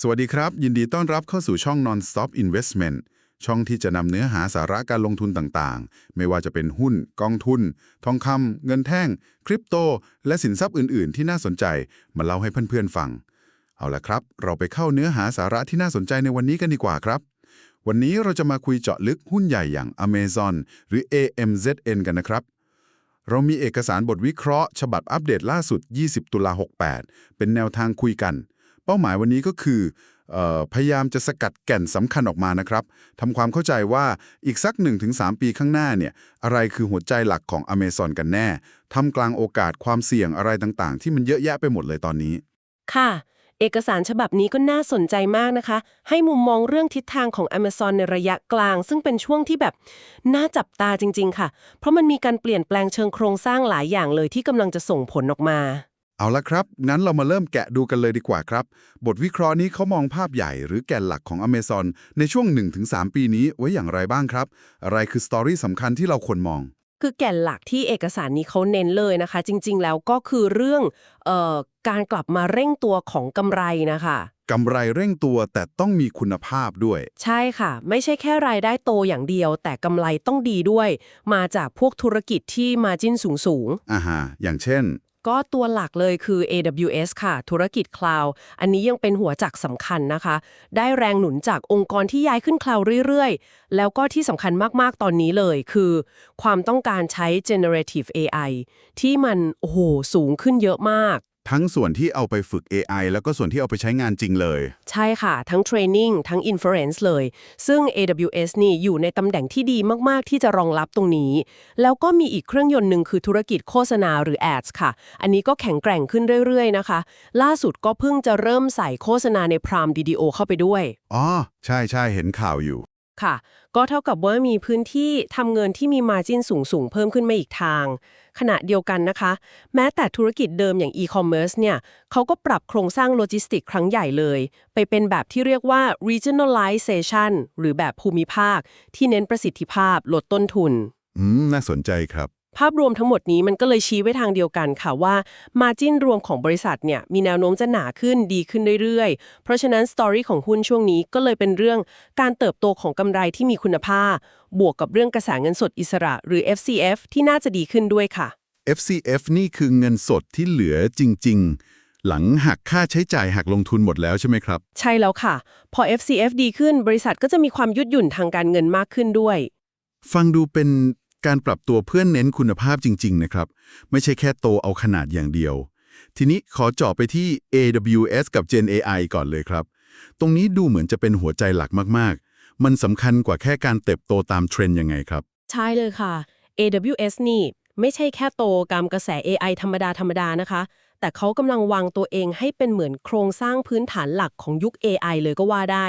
สวัสดีครับ ยินดีต้อนรับเข้าสู่ช่อง Non-Stop Investment ช่องที่จะนำเนื้อหาสาระการลงทุนต่างๆ ไม่ว่าจะเป็นหุ้น กองทุน ทองคำเงินแท่ง คริปโต และสินทรัพย์อื่นๆ ที่น่าสนใจ มาเล่าให้เพื่อนๆฟัง เอาละครับ เราไปเข้าเนื้อหาสาระที่น่าสนใจในวันนี้กันดีกว่าครับ วันนี้เราจะมาคุยเจาะลึกหุ้นใหญ่อย่าง Amazon หรือ AMZN กันนะครับเรามีเอกสารบทวิเคราะห์ ฉบับอัปเดตล่าสุด 20 ตุลา68 เป็นแนวทางคุยกัน เป้าหมายวันนี้ก็คือออพยายามจะสกัดแก่นสำคัญออกมานะครับทำความเข้าใจว่าอีกสัก 1-3 ปีข้างหน้าเนี่ยอะไรคือหัวใจหลักของ Amazon กันแน่ทำกลางโอกาสความเสี่ยงอะไรต่างๆ ที่มันเยอะแยะไปหมดเลยตอนนี้ ค่ะ เอกสารฉบับนี้ก็น่าสนใจมากนะคะ ให้มุมมองเรื่องทิศทางของ Amazon ในระยะกลาง ซึ่งเป็นช่วงที่แบบน่าจับตาจริง ๆ ค่ะ เพราะมันมีการเปลี่ยนแปลงเชิงโครงสร้างหลายอย่างเลยที่กำลังจะส่งผลออกมา เอาละครับงั้นเรามาเริ่มแกะดูกันเลยดีกว่าครับ บทวิเคราะห์นี้เขามองภาพใหญ่หรือแกนหลักของ Amazon ในช่วง 1-3 ปีนี้ไว้อย่างไรบ้างครับ อะไรคือสตอรี่สำคัญที่เราควรมอง คือแก่นหลักที่เอกสารนี้เขาเน้นเลยนะคะ จริง ๆ แล้วก็คือเรื่องเอ่อการกลับมาเร่งตัวของกำไรนะคะกำไรเร่งตัวแต่ต้องมีคุณภาพด้วย ใช่ค่ะ ไม่ใช่แค่รายได้โตอย่างเดียว แต่กำไรต้องดีด้วย มาจากพวกธุรกิจที่มาจิ้นสูงๆอ่าฮะอย่างเช่น ก็ตัวหลักเลยคือ AWS ค่ะ ธุรกิจคลาวด์อันนี้ยังเป็นหัวจักสำคัญนะคะ ได้แรงหนุนจากองค์กรที่ย้ายขึ้นคลาวด์เรื่อยๆ แล้วก็ที่สำคัญมากๆตอนนี้เลยคือ ความต้องการใช้ generative AI ที่มันโอ้โหสูงขึ้นเยอะมาก ทั้งส่วนที่เอาไปฝึก AI แล้วก็ส่วนที่เอาไปใช้งานจริงเลย ใช่ค่ะ ทั้ง training ทั้ง inference เลย ซึ่ง AWS นี่อยู่ในตำแหน่งที่ดีมาก ๆ ที่จะรองรับตรงนี้ แล้วก็มีอีกเครื่องยนต์หนึ่งคือธุรกิจโฆษณาหรือ ads ค่ะ อันนี้ก็แข็งแกร่งขึ้นเรื่อย ๆ นะคะ ล่าสุดก็เพิ่งจะเริ่มใส่โฆษณาใน Prime Video เข้าไปด้วย อ๋อ ใช่ใช่เห็นข่าวอยู่ ค่ะ ก็เท่ากับว่ามีพื้นที่ทำเงินที่มีมาจิ้นสูงๆ เพิ่มขึ้นมาอีกทาง ขณะเดียวกันนะคะ แม้แต่ธุรกิจเดิมอย่างอีคอมเมิร์ซเนี่ยเขาก็ปรับโครงสร้างโลจิสติกครั้งใหญ่เลย ไปเป็นแบบที่เรียกว่า regionalization หรือแบบภูมิภาค ที่เน้นประสิทธิภาพลดต้นทุน อืม น่าสนใจครับ ภาพรวมทั้งหมดนี้มันก็เลยชี้ไว้ทางเดียวกันค่ะว่า มาจิ้นรวมของบริษัทเนี่ยมีแนวโน้มจะหนาขึ้นดีขึ้นเรื่อยๆ เพราะฉะนั้นสตอรี่ของหุ้นช่วงนี้ก็เลยเป็นเรื่องการเติบโตของกำไรที่มีคุณภาพ บวกกับเรื่องกระแสเงินสดอิสระ หรือ FCF ที่น่าจะดีขึ้นด้วยค่ะ FCF นี่คือเงินสดที่เหลือจริง ๆ หลังหักค่าใช้จ่ายหักลงทุนหมดแล้วใช่ไหมครับ ใช่แล้วค่ะ พอ FCF ดีขึ้น บริษัทก็จะมีความยืดหยุ่นทางการเงินมากขึ้นด้วย ฟังดูเป็น การปรับตัวเพื่อนเน้นคุณภาพจริง ๆ นะครับ ไม่ใช่แค่โตเอาขนาดอย่างเดียว ทีนี้ขอเจาะไปที่ AWS กับ Gen AI ก่อนเลยครับ ตรงนี้ดูเหมือนจะเป็นหัวใจหลักมากๆ มันสำคัญกว่าแค่การเติบโตตามเทรนด์ยังไงครับ ใช่เลยค่ะ AWS นี่ไม่ใช่แค่โตตามกระแส AI ธรรมดาธรรมดานะคะ แต่เขากำลังวางตัวเองให้เป็นเหมือนโครงสร้างพื้นฐานหลักของยุค AI เลยก็ว่าได้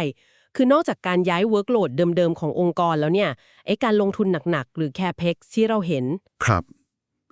คือนอกจากการย้าย workload เดิมๆ ขององค์กรแล้วเนี่ยไอการลงทุนหนักๆ หรือ capex ที่เราเห็น ครับ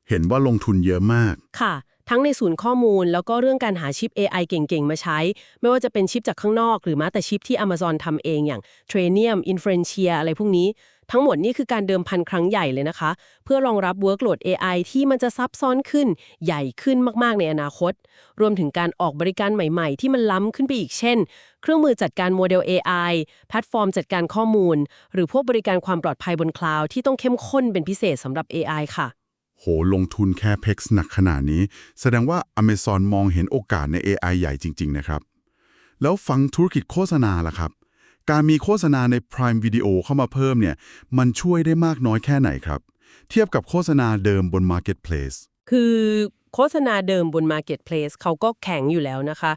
เห็นว่าลงทุนเยอะมาก ค่ะ ทั้งในศูนย์ข้อมูลแล้วก็เรื่องการหาชิป AI เก่งๆ มาใช้ ไม่ว่าจะเป็นชิปจากข้างนอก หรือแม้แต่ชิปที่ Amazon ทำเองอย่าง Trainium Inferentia อะไรพวกนี้ ทั้งหมดนี่คือการเดิมพันครั้งใหญ่เลยนะคะ เพื่อรองรับ workload AI ที่มันจะซับซ้อนขึ้นใหญ่ขึ้นมากๆในอนาคต รวมถึงการออกบริการใหม่ๆ ที่มันล้ำขึ้นไปอีกเช่น เครื่องมือจัดการโมเดล AI แพลตฟอร์มจัดการข้อมูล หรือพวกบริการความปลอดภัยบนคลาวด์ที่ต้องเข้มข้นเป็นพิเศษสำหรับ AI ค่ะ โห ลงทุนแค่เพกหนักขนาดนี้ แสดงว่า Amazon มองเห็นโอกาสใน AI ใหญ่จริง ๆ นะครับ แล้วฟังธุรกิจโฆษณาล่ะครับ การมีโฆษณาใน Prime Video เข้ามาเพิ่มเนี่ยมันช่วยได้มากน้อยแค่ไหนครับ เทียบกับโฆษณาเดิมบน Marketplace คือโฆษณาเดิมบน Marketplace เขาก็แข็งอยู่แล้วนะคะ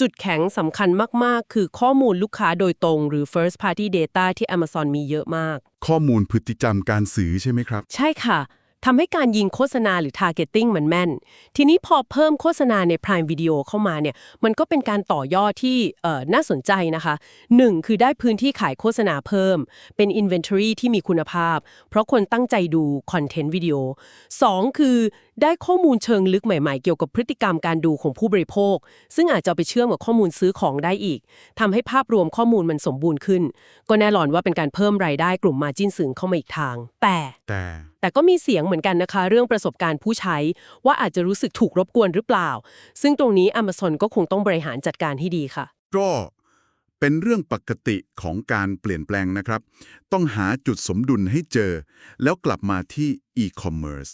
จุดแข็งสำคัญมาก ๆ คือข้อมูลลูกค้าโดยตรงหรือ first party data ที่ Amazon มีเยอะมาก ข้อมูลพฤติกรรมการซื้อใช่ไหมครับ ใช่ค่ะ ทำให้การยิงโฆษณาหรือ targeting มันแม่น ทีนี้พอเพิ่มโฆษณาใน Prime Video เข้ามาเนี่ย มันก็เป็นการต่อยอดที่น่าสนใจนะคะ 1. คือได้พื้นที่ขายโฆษณาเพิ่ม เป็น inventory ที่มีคุณภาพ เพราะคนตั้งใจดูคอนเทนต์วิดีโอ 2. คือ ได้ข้อมูลเชิงลึกใหม่ๆ เกี่ยวกับพฤติกรรมการดูของผู้บริโภค ซึ่งอาจจะเอาไปเชื่อมกับข้อมูลซื้อของได้อีกทำให้ภาพรวมข้อมูลมันสมบูรณ์ขึ้น ก็แน่นอนว่าเป็นการเพิ่มรายได้กลุ่มมาจิ้นสึงเข้ามาอีกทาง แต่แต่แต่ก็มีเสียงเหมือนกันนะคะ เรื่องประสบการณ์ผู้ใช้ ว่าอาจจะรู้สึกถูกรบกวนหรือเปล่า ซึ่งตรงนี้ Amazon ก็คงต้องบริหารจัดการให้ดีค่ะ ก็เป็นเรื่องปกติของการเปลี่ยนแปลงนะครับ ต้องหาจุดสมดุลให้เจอ แล้วกลับมาที่ e-commerce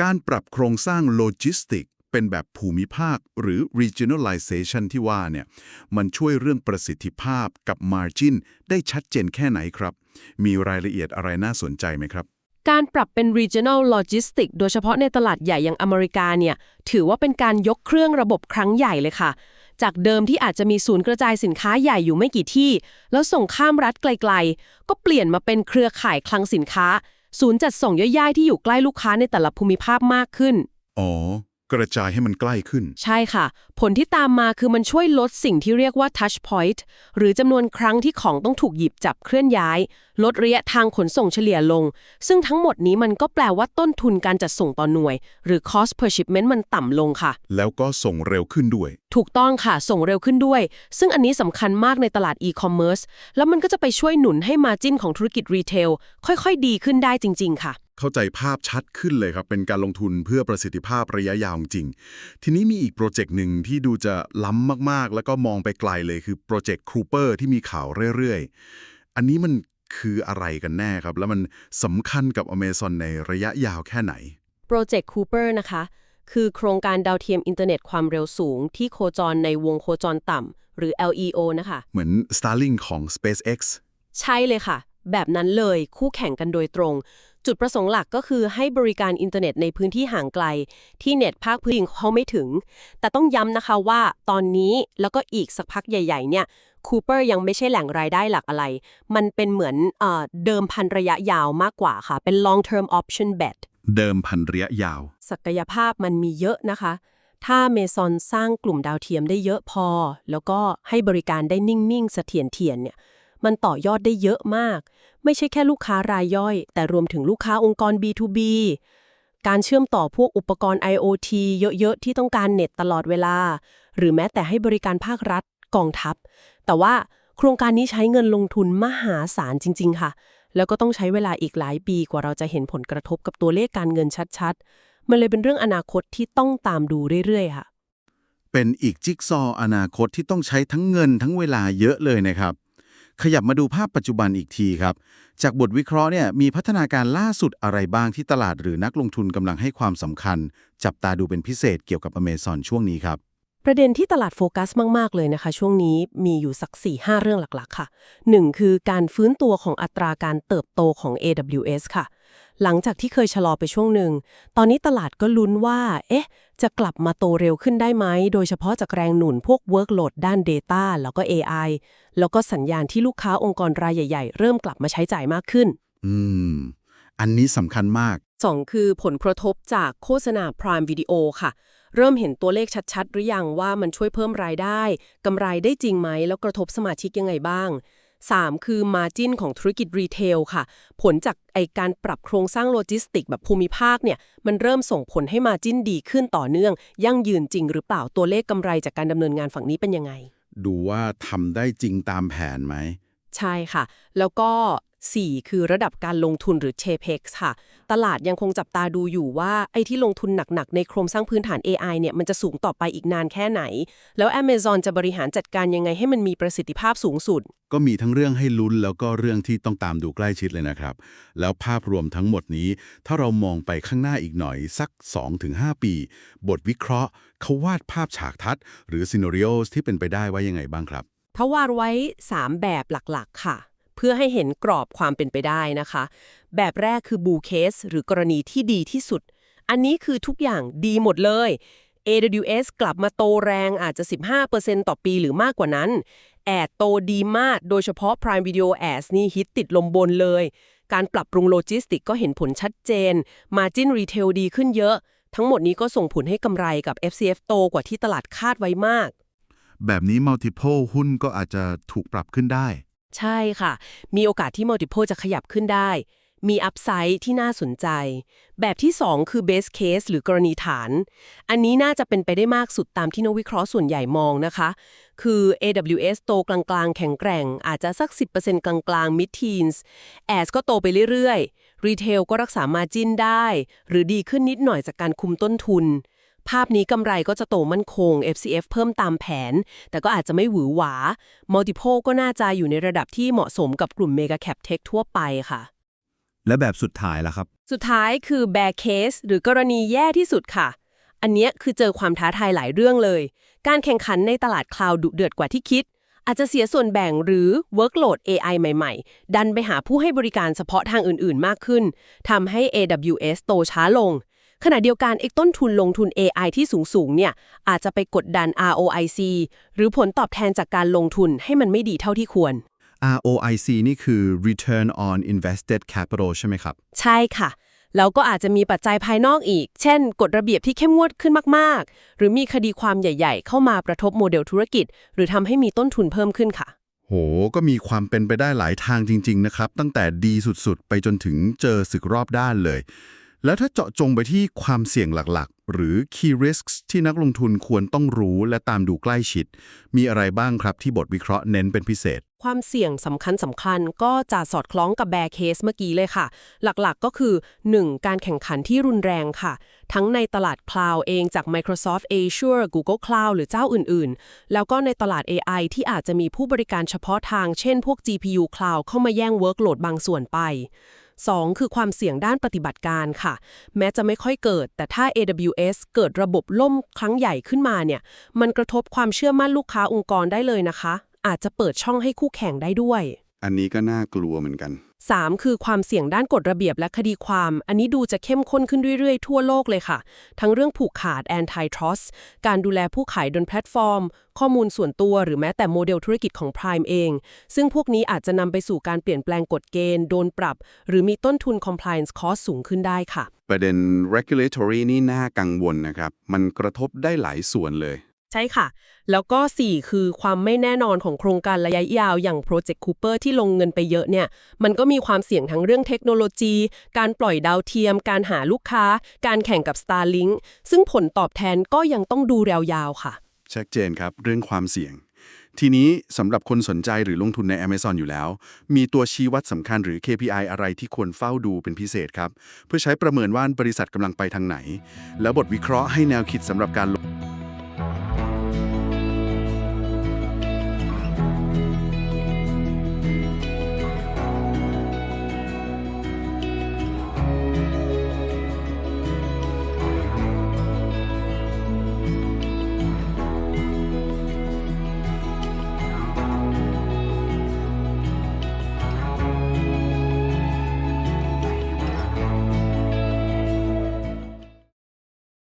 การปรับโครงสร้างโลจิสติก เป็นแบบภูมิภาคหรือ regionalization ที่ว่าเนี่ยมันช่วยเรื่องประสิทธิภาพกับ margin ได้ชัดเจนแค่ไหนครับ มีรายละเอียดอะไรน่าสนใจไหมครับ การปรับเป็น regional logistics โดยเฉพาะในตลาดใหญ่อย่างอเมริกาเนี่ยถือว่าเป็นการยกเครื่องระบบครั้งใหญ่เลยค่ะจากเดิมที่อาจจะมีศูนย์กระจายสินค้าใหญ่อยู่ไม่กี่ที่ แล้วส่งข้ามรัฐไกล ๆ ก็เปลี่ยนมาเป็นเครือข่ายคลังสินค้า ศูนย์จัดส่งย่อยๆที่อยู่ใกล้ลูกค้าในแต่ละภูมิภาคมากขึ้น อ๋อ กระจายให้มันใกล้ขึ้น ใช่ค่ะ ผลที่ตามมาคือมันช่วยลดสิ่งที่เรียกว่า touch point หรือจำนวนครั้งที่ของต้องถูกหยิบจับเคลื่อนย้าย ลดระยะทางขนส่งเฉลี่ยลง ซึ่งทั้งหมดนี้มันก็แปลว่าต้นทุนการจัดส่งต่อหน่วย หรือ cost per shipment มันต่ำลงค่ะ แล้วก็ส่งเร็วขึ้นด้วย ถูกต้องค่ะ ส่งเร็วขึ้นด้วย ซึ่งอันนี้สำคัญมากในตลาด e-commerce แล้วมันก็จะไปช่วยหนุนให้มาจิ้นของธุรกิจรีเทลค่อยๆ ดีขึ้นได้จริง ๆ ค่ะ เข้าใจภาพชัดขึ้นเลยครับ เป็นการลงทุนเพื่อประสิทธิภาพระยะยาวจริง ทีนี้มีอีกโปรเจกต์หนึ่งที่ดูจะล้ำมากๆ แล้วก็มองไปไกลเลยคือโปรเจกต์ครูเปอร์ที่มีข่าวเรื่อยๆ อันนี้มันคืออะไรกันแน่ครับ แล้วมันสำคัญกับ Amazon ในระยะยาวแค่ไหนโปรเจกต์คูเปอร์นะคะ คือโครงการดาวเทียมอินเทอร์เน็ตความเร็วสูง ที่โคจรในวงโคจรต่ำหรือ LEO นะคะ เหมือน Starlink ของ SpaceX ใช่เลยค่ะ แบบนั้นเลยคู่แข่งกันโดยตรง จุดประสงค์หลักก็คือให้บริการอินเทอร์เน็ตในพื้นที่ห่างไกล ที่เน็ตภาคพื้นดินเขาไม่ถึง แต่ต้องย้ำนะคะว่าตอนนี้แล้วก็อีกสักพักใหญ่ ๆ เนี่ยคูเปอร์ยังไม่ใช่แหล่งรายได้หลักอะไร มันเป็นเหมือนเออเดิมพันระยะยาวมากกว่าค่ะ เป็น long term option bet เดิมพันระยะยาว ศักยภาพมันมีเยอะนะคะ ถ้าเมซอนสร้างกลุ่มดาวเทียมได้เยอะพอ แล้วก็ให้บริการได้นิ่ง ๆ เสถียรเทียนเนี่ย มันต่อยอดได้เยอะมาก ไม่ใช่แค่ลูกค้ารายย่อย แต่รวมถึงลูกค้าองค์กร B2B การเชื่อมต่อพวกอุปกรณ์ IoT เยอะๆ ที่ต้องการเน็ตตลอดเวลา หรือแม้แต่ให้บริการภาครัฐกองทัพ แต่ว่าโครงการนี้ใช้เงินลงทุนมหาศาลจริง ๆ ค่ะ แล้วก็ต้องใช้เวลาอีกหลายปีกว่าเราจะเห็นผลกระทบกับตัวเลขการเงินชัดๆ มันเลยเป็นเรื่องอนาคตที่ต้องตามดูเรื่อยๆ ค่ะ เป็นอีกจิ๊กซอว์อนาคตที่ต้องใช้ทั้งเงินทั้งเวลาเยอะเลยนะครับ ขยับมาดูภาพปัจจุบันอีกทีครับ จากบทวิเคราะห์เนี่ยมีพัฒนาการล่าสุดอะไรบ้างที่ตลาดหรือนักลงทุนกำลังให้ความสำคัญ จับตาดูเป็นพิเศษเกี่ยวกับ Amazon ช่วงนี้ครับ ประเด็นที่ตลาดโฟกัสมาก ๆ เลยนะคะ ช่วงนี้มีอยู่สัก 4-5 เรื่องหลักๆ ค่ะ 1. คือการฟื้นตัวของอัตราการเติบโตของ AWS ค่ะหลังจากที่เคยชะลอไปช่วงหนึ่ง ตอนนี้ตลาดก็ลุ้นว่า เอ๊ะ จะกลับมาโตเร็วขึ้นได้ไหม โดยเฉพาะจากแรงหนุนพวก workload ด้าน Data แล้วก็ AI แล้วก็สัญญาณที่ลูกค้าองค์กรรายใหญ่ ๆ เริ่มกลับมาใช้จ่ายมากขึ้น อืม อันนี้สำคัญมาก 2 คือผลกระทบจากโฆษณา Prime Video ค่ะ เริ่มเห็นตัวเลขชัด ๆ หรือยังว่ามันช่วยเพิ่มรายได้กำไรได้จริงไหม แล้วกระทบสมาชิกยังไงบ้าง 3 คือ Margin ของธุรกิจรีเทลค่ะ ผลจากไอการปรับโครงสร้างโลจิสติกแบบภูมิภาคเนี่ยมันเริ่มส่งผลให้ Margin ดีขึ้นต่อเนื่อง ยั่งยืนจริงหรือเปล่าตัวเลขกำไรจากการดำเนินงานฝั่งนี้เป็นยังไง ดูว่าทำได้จริงตามแผนไหมใช่ค่ะ แล้วก็ 4 คือระดับการลงทุนหรือ CAPEX ค่ะ ตลาดยังคงจับตาดูอยู่ว่า ไอ้ที่ลงทุนหนักๆ ในโครงสร้างพื้นฐาน AI เนี่ย มันจะสูงต่อไปอีกนานแค่ไหน แล้ว Amazon จะบริหารจัดการยังไงให้มันมีประสิทธิภาพสูงสุด ก็มีทั้งเรื่องให้ลุ้นแล้วก็เรื่องที่ต้องตามดูใกล้ชิดเลยนะครับ แล้วภาพรวมทั้งหมดนี้ ถ้าเรามองไปข้างหน้าอีกหน่อยสัก 2-5 ปี บทวิเคราะห์เขาวาดภาพฉากทัศน์หรือ scenarios ที่เป็นไปได้ไว้ยังไงบ้างครับ ทวาดไว้ 3 แบบหลักๆ ค่ะเพื่อให้เห็นกรอบความเป็นไปได้นะคะ แบบแรกคือบูเคสหรือกรณีที่ดีที่สุด อันนี้คือทุกอย่างดีหมดเลย AWS กลับมาโตแรงอาจจะ 15%ต่อปีหรือมากกว่านั้น แอดโตดีมาก โดยเฉพาะ Prime Video Ads นี่ฮิตติดลมบนเลย การปรับปรุงโลจิสติกก็เห็นผลชัดเจน Margin Retail ดีขึ้นเยอะ ทั้งหมดนี้ก็ส่งผลให้กำไรกับ FCF โตกว่าที่ตลาดคาดไว้มาก แบบนี้ multiple หุ้นก็อาจจะถูกปรับขึ้นได้ ใช่ค่ะ มีโอกาสที่ multiple จะขยับขึ้นได้ มีอัพไซด์ที่น่าสนใจ แบบที่ 2 คือ base case หรือกรณีฐาน อันนี้น่าจะเป็นไปได้มากสุดตามที่นักวิเคราะห์ส่วนใหญ่มองนะคะ คือ AWS โตกลางๆ แข็งแกร่ง อาจจะสัก 10%กลางๆ mid teens AS ก็โตไปเรื่อยๆ Retail ก็รักษา margin ได้ หรือดีขึ้นนิดหน่อยจากการคุมต้นทุน ภาพนี้กำไรก็จะโตมั่นคง FCF เพิ่มตามแผน แต่ก็อาจจะไม่หวือหวา Multiple ก็น่าจะอยู่ในระดับที่เหมาะสมกับกลุ่ม Mega Cap Tech ทั่วไปค่ะ และแบบสุดท้ายล่ะครับ สุดท้ายคือ bear case หรือกรณีแย่ที่สุดค่ะ อันเนี้ยคือเจอความท้าทายหลายเรื่องเลย การแข่งขันในตลาดคลาวด์ดุเดือดกว่าที่คิด อาจจะเสียส่วนแบ่งหรือ workload AI ใหม่ ๆ ดันไปหาผู้ให้บริการเฉพาะทางอื่น ๆ มากขึ้นทำให้ AWS โตช้าลง ขณะเดียวกันเอกต้นทุนลงทุน AI ที่สูงๆเนี่ยอาจจะไปกดดัน ROIC หรือผลตอบแทนจากการลงทุนให้มันไม่ดีเท่าที่ควร ROIC นี่คือ Return on Invested Capital ใช่ไหมครับ ใช่ค่ะ แล้วก็อาจจะมีปัจจัยภายนอกอีก เช่น กฎระเบียบที่เข้มงวดขึ้นมาก ๆ หรือมีคดีความใหญ่ ๆ เข้ามากระทบโมเดลธุรกิจ หรือทำให้มีต้นทุนเพิ่มขึ้นค่ะ โห ก็มีความเป็นไปได้หลายทางจริง ๆ นะครับ ตั้งแต่ดีสุด ๆ ไปจนถึงเจอศึกรอบด้านเลย แล้วถ้าเจาะจงไปที่ความเสี่ยงหลักๆ หรือ key risks ที่นักลงทุนควรต้องรู้และตามดูใกล้ชิด มีอะไรบ้างครับที่บทวิเคราะห์เน้นเป็นพิเศษ ความเสี่ยงสำคัญสำคัญก็จะสอดคล้องกับแบร์เคสเมื่อกี้เลยค่ะ หลักๆก็คือ 1. การแข่งขันที่รุนแรงค่ะ ทั้งในตลาดคลาวด์เองจาก Microsoft Azure Google Cloud หรือเจ้าอื่นๆ แล้วก็ในตลาด AI ที่อาจจะมีผู้บริการเฉพาะทาง เช่นพวก GPU Cloud เข้ามาแย่ง workload บางส่วนไป 2. คือความเสี่ยงด้านปฏิบัติการค่ะ แม้จะไม่ค่อยเกิด แต่ถ้า AWS เกิดระบบล่มครั้งใหญ่ขึ้นมาเนี่ย มันกระทบความเชื่อมั่นลูกค้าองค์กรได้เลยนะคะ อาจจะเปิดช่องให้คู่แข่งได้ด้วย อันนี้ก็น่ากลัวเหมือนกัน 3. คือความเสี่ยงด้านกฎระเบียบและคดีความ อันนี้ดูจะเข้มข้นขึ้นเรื่อยๆ ทั่วโลกเลยค่ะ ทั้งเรื่องผูกขาด antitrust การดูแลผู้ขายบนแพลตฟอร์ม ข้อมูลส่วนตัวหรือแม้แต่โมเดลธุรกิจของ Prime เอง ซึ่งพวกนี้อาจจะนำไปสู่การเปลี่ยนแปลงกฎเกณฑ์ โดนปรับ หรือมีต้นทุน compliance cost สูงขึ้นได้ค่ะ ประเด็น regulatory นี่น่ากังวลนะครับ มันกระทบได้หลายส่วนเลย ใช่ค่ะ แล้วก็ 4 คือความไม่แน่นอนของโครงการระยะยาวอย่าง Project Cooper ที่ลงเงินไปเยอะเนี่ย มันก็มีความเสี่ยงทั้งเรื่องเทคโนโลยี การปล่อยดาวเทียม การหาลูกค้า การแข่งกับ Starlink ซึ่งผลตอบแทนก็ยังต้องดูยาวๆค่ะ ชัดเจนครับเรื่องความเสี่ยง ทีนี้สำหรับคนสนใจหรือลงทุนใน Amazon อยู่แล้ว มีตัวชี้วัดสำคัญหรือ KPI อะไรที่ควรเฝ้าดูเป็นพิเศษครับ เพื่อใช้ประเมินว่าบริษัทกำลังไปทางไหน แล้วบทวิเคราะห์ให้แนวคิดสำหรับการลง